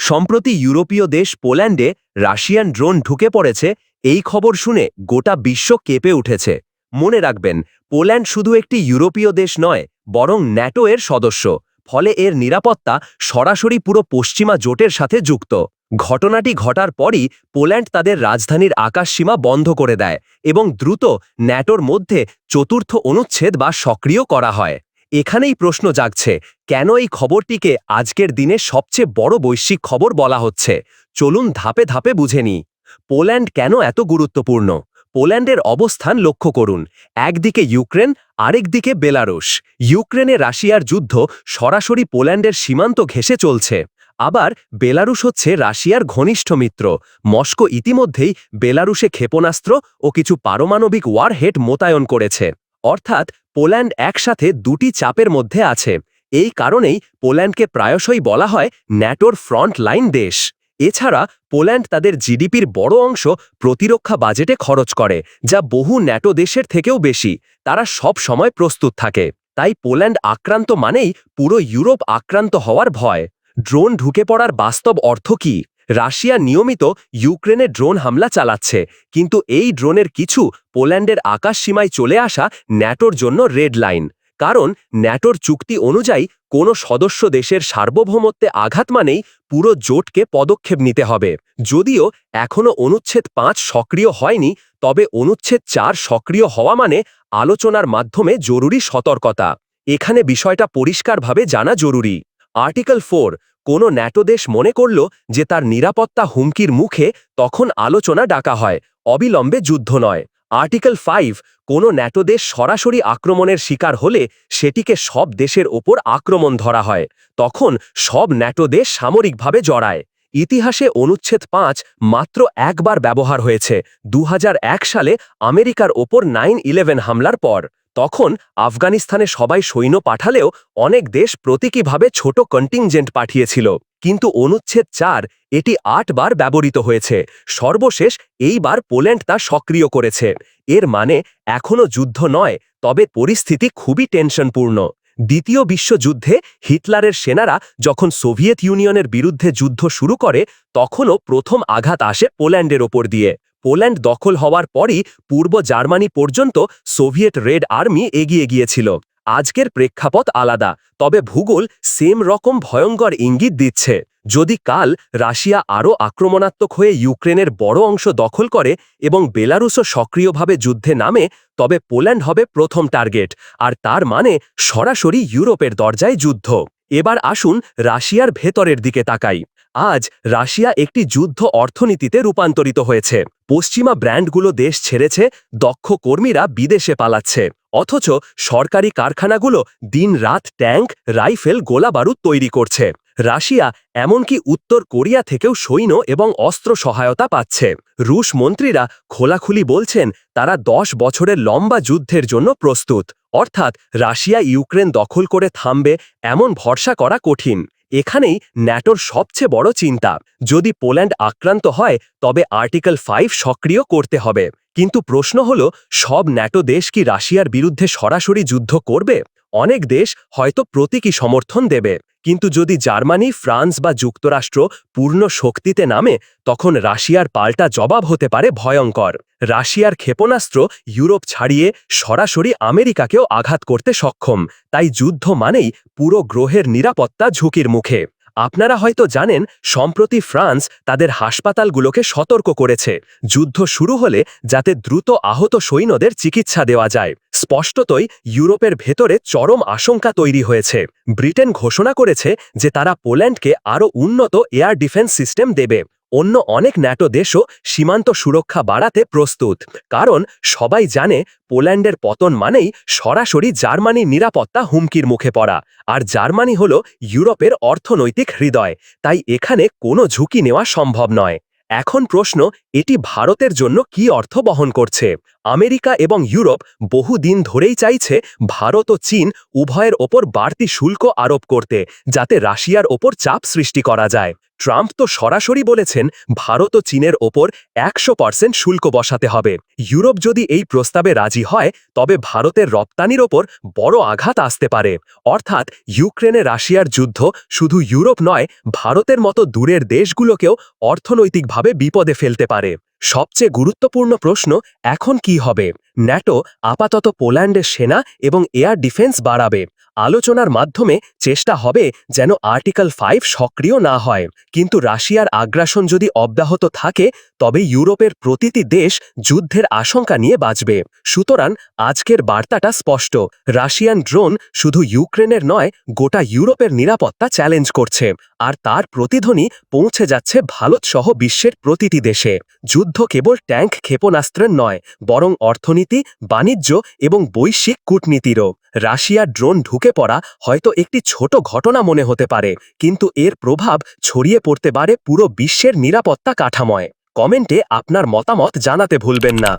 সম্প্রতি ইউরোপীয় দেশ পোল্যান্ডে রাশিয়ান ড্রোন ঢুকে পড়েছে, এই খবর শুনে গোটা বিশ্ব কেঁপে উঠেছে। মনে রাখবেন, পোল্যান্ড শুধু একটি ইউরোপীয় দেশ নয়, বরং ন্যাটো এর সদস্য। ফলে এর নিরাপত্তা সরাসরি পুরো পশ্চিমা জোটের সাথে যুক্ত। ঘটনাটি ঘটার পরই পোল্যান্ড তাদের রাজধানীর আকাশসীমা বন্ধ করে দেয় এবং দ্রুত ন্যাটোর মধ্যে চতুর্থ অনুচ্ছেদ বা সক্রিয় করা হয়। এখানেই প্রশ্ন জাগছে, কেন এই খবরটিকে আজকের দিনে সবচেয়ে বড় বৈশ্বিক খবর বলা হচ্ছে? চলুন ধাপে ধাপে বুঝে নিই। পোল্যান্ড কেন এত গুরুত্বপূর্ণ? পোল্যান্ডের অবস্থান লক্ষ্য করুন। একদিকে ইউক্রেন, আরেকদিকে বেলারুশ। ইউক্রেনে রাশিয়ার যুদ্ধ সরাসরি পোল্যান্ডের সীমান্ত ঘেঁষে চলছে। আবার বেলারুশ হচ্ছে রাশিয়ার ঘনিষ্ঠ মিত্র। মস্কো ইতিমধ্যেই বেলারুশে ক্ষেপণাস্ত্র ও কিছু পারমাণবিক ওয়ারহেড মোতায়েন করেছে। অর্থাৎ পোল্যান্ড একসাথে দুটি চাপের মধ্যে আছে। এই কারণেই পোল্যান্ডকে প্রায়শই বলা হয় ন্যাটোর ফ্রন্ট লাইন দেশ। এছাড়া পোল্যান্ড তাদের জিডিপির বড় অংশ প্রতিরক্ষা বাজেটে খরচ করে, যা বহু ন্যাটো দেশের থেকেও বেশি। তারা সব সময় প্রস্তুত থাকে। তাই পোল্যান্ড আক্রান্ত মানেই পুরো ইউরোপ আক্রান্ত হওয়ার ভয়। ড্রোন ঢুকে পড়ার বাস্তব অর্থ কি? রাশিয়া নিয়মিত ইউক্রেনে ড্রোন হামলা চালাচ্ছে, কিন্তু এই ড্রোনের কিছু পোল্যান্ডের আকাশ সীমায় চলে আসা ন্যাটোর জন্য রেড লাইন। কারণ ন্যাটোর চুক্তি অনুযায়ী কোনো সদস্য দেশের সার্বভৌমত্বে আঘাত মানেই পুরো জোটকে পদক্ষেপ নিতে হবে। যদিও এখনও অনুচ্ছেদ পাঁচ সক্রিয় হয়নি, তবে অনুচ্ছেদ চার সক্রিয় হওয়া মানে আলোচনার মাধ্যমে জরুরি সতর্কতা। এখানে বিষয়টা পরিষ্কারভাবে জানা জরুরি। আর্টিকেল ফোর কোনো ন্যাটো দেশ মনে করল যে তার নিরাপত্তা হুমকির মুখে তখন আলোচনা ডাকা হয়, অবিলম্বে যুদ্ধ নয়। আর্টিকেল ফাইভ, কোনো ন্যাটো দেশ সরাসরি আক্রমণের শিকার হলে সেটিকে সব দেশের ওপর আক্রমণ ধরা হয়, তখন সব ন্যাটো দেশ সামরিকভাবে জড়ায়। ইতিহাসে অনুচ্ছেদ পাঁচ মাত্র একবার ব্যবহার হয়েছে দু হাজার এক সালে আমেরিকার ওপর নাইন ইলেভেন হামলার পর। তখন আফগানিস্তানে সবাই সৈন্য পাঠালেও অনেক দেশ প্রতীকীভাবে ছোট কন্টিনজেন্ট পাঠিয়েছিল। কিন্তু অনুচ্ছেদ চার এটি আটবার ব্যবহৃত হয়েছে। সর্বশেষ এইবার পোল্যান্ড তা সক্রিয় করেছে। এর মানে এখনও যুদ্ধ নয়, তবে পরিস্থিতি খুবই টেনশনপূর্ণ। দ্বিতীয় বিশ্বযুদ্ধে হিটলারের সেনারা যখন সোভিয়েত ইউনিয়নের বিরুদ্ধে যুদ্ধ শুরু করে, তখনও প্রথম আঘাত আসে পোল্যান্ডের ওপর দিয়ে। পোল্যান্ড দখল হওয়ার পরই পূর্ব জার্মানি পর্যন্ত সোভিয়েত রেড আর্মি এগিয়ে গিয়েছিল। আজকের প্রেক্ষাপট আলাদা, তবে ভূগোল সেম রকম ভয়ঙ্কর ইঙ্গিত দিচ্ছে। যদি কাল রাশিয়া আরও আক্রমণাত্মক হয়ে ইউক্রেনের বড় অংশ দখল করে এবং বেলারুসও সক্রিয়ভাবে যুদ্ধে নামে, তবে পোল্যান্ড হবে প্রথম টার্গেট, আর তার মানে সরাসরি ইউরোপের দরজায় যুদ্ধ। এবার আসুন রাশিয়ার ভেতরের দিকে তাকাই। আজ রাশিয়া একটি যুদ্ধ অর্থনীতিতে রূপান্তরিত হয়েছে। পশ্চিমা ব্র্যান্ডগুলো দেশ ছেড়েছে, দক্ষ কর্মীরা বিদেশে পালাচ্ছে। অথচ সরকারি কারখানাগুলো দিন রাত ট্যাঙ্ক, রাইফেল, গোলাবারুদ তৈরি করছে। রাশিয়া, এমনকি উত্তর কোরিয়া থেকেও সৈন্য এবং অস্ত্র সহায়তা পাচ্ছে। রুশ মন্ত্রীরা খোলাখুলি বলছেন, তারা দশ বছরের লম্বা যুদ্ধের জন্য প্রস্তুত। অর্থাৎ রাশিয়া ইউক্রেন দখল করে থামবে, এমন ভরসা করা কঠিন। এখানেই ন্যাটোর সবচেয়ে বড় চিন্তা। যদি পোল্যান্ড আক্রান্ত হয়, তবে আর্টিকেল ফাইভ সক্রিয় করতে হবে। কিন্তু প্রশ্ন হল, সব ন্যাটো দেশ কি রাশিয়ার বিরুদ্ধে সরাসরি যুদ্ধ করবে? অনেক দেশ হয়তো প্রতীকী সমর্থন দেবে। কিন্তু যদি জার্মানি, ফ্রান্স বা যুক্তরাষ্ট্র পূর্ণ শক্তিতে নামে, তখন রাশিয়ার পাল্টা জবাব হতে পারে ভয়ঙ্কর। রাশিয়ার ক্ষেপণাস্ত্র ইউরোপ ছাড়িয়ে সরাসরি আমেরিকাকেও আঘাত করতে সক্ষম, তাই যুদ্ধ মানেই পুরো গ্রহের নিরাপত্তা ঝুঁকির মুখে। আপনারা হয়তো জানেন, সম্প্রতি ফ্রান্স তাদের হাসপাতালগুলোকে সতর্ক করেছে। যুদ্ধ শুরু হলে যাতে দ্রুত আহত সৈন্যদের চিকিৎসা দেওয়া যায়। স্পষ্টতই ইউরোপের ভেতরে চরম আশঙ্কা তৈরি হয়েছে। ব্রিটেন ঘোষণা করেছে যে তারা পোল্যান্ডকে আরও উন্নত এয়ার ডিফেন্স সিস্টেম দেবে। অন্য অনেক ন্যাটো দেশও সীমান্ত সুরক্ষা বাড়াতে প্রস্তুত। কারণ সবাই জানে পোল্যান্ডের পতন মানেই সরাসরি জার্মানির নিরাপত্তা হুমকির মুখে পড়া। আর জার্মানি হল ইউরোপের অর্থনৈতিক হৃদয়। তাই এখানে কোনো ঝুঁকি নেওয়া সম্ভব নয়। এখন প্রশ্ন এটি ভারতের জন্য কি অর্থ বহন করছে? আমেরিকা এবং ইউরোপ বহুদিন ধরেই চাইছে ভারত ও চীন উভয়ের ওপর বাড়তি শুল্ক আরোপ করতে, যাতে রাশিয়ার ওপর চাপ সৃষ্টি করা যায়। ট্রাম্প তো সরাসরি বলেছেন ভারত ও চীনের ওপর একশো পার্সেন্ট শুল্ক বসাতে হবে। ইউরোপ যদি এই প্রস্তাবে রাজি হয়, তবে ভারতের রপ্তানির ওপর বড় আঘাত আসতে পারে। অর্থাৎ ইউক্রেনে রাশিয়ার যুদ্ধ শুধু ইউরোপ নয়, ভারতের মতো দূরের দেশগুলোকেও অর্থনৈতিকভাবে বিপদে ফেলতে পারে। সবচেয়ে গুরুত্বপূর্ণ প্রশ্ন এখন কি হবে? ন্যাটো আপাতত পোল্যান্ডের সেনা এবং এয়ার ডিফেন্স বাড়াবে। আলোচনার মাধ্যমে চেষ্টা হবে যেন আর্টিকেল ফাইভ সক্রিয় না হয়। কিন্তু রাশিয়ার আগ্রাসন যদি অব্যাহত থাকে, তবে ইউরোপের প্রতিটি দেশ যুদ্ধের আশঙ্কা নিয়ে বাঁচবে। সুতরাং আজকের বার্তাটা স্পষ্ট। রাশিয়ান ড্রোন শুধু ইউক্রেনের নয়, গোটা ইউরোপের নিরাপত্তা চ্যালেঞ্জ করছে। আর তার প্রতিধ্বনি পৌঁছে যাচ্ছে ভারত সহ বিশ্বের প্রতিটি দেশে। যুদ্ধ কেবল ট্যাঙ্ক ক্ষেপণাস্ত্রের নয়, বরং অর্থনীতি, বাণিজ্য এবং বৈশ্বিক কূটনীতিরও। রাশিয়ার ড্রোন ঢুকে পড়া হয়তো একটি ছোট ঘটনা মনে হতে পারে, কিন্তু এর প্রভাব ছড়িয়ে পড়তে পারে পুরো বিশ্বের নিরাপত্তা কাঠাময়। কমেন্টে আপনার মতামত জানাতে ভুলবেন না।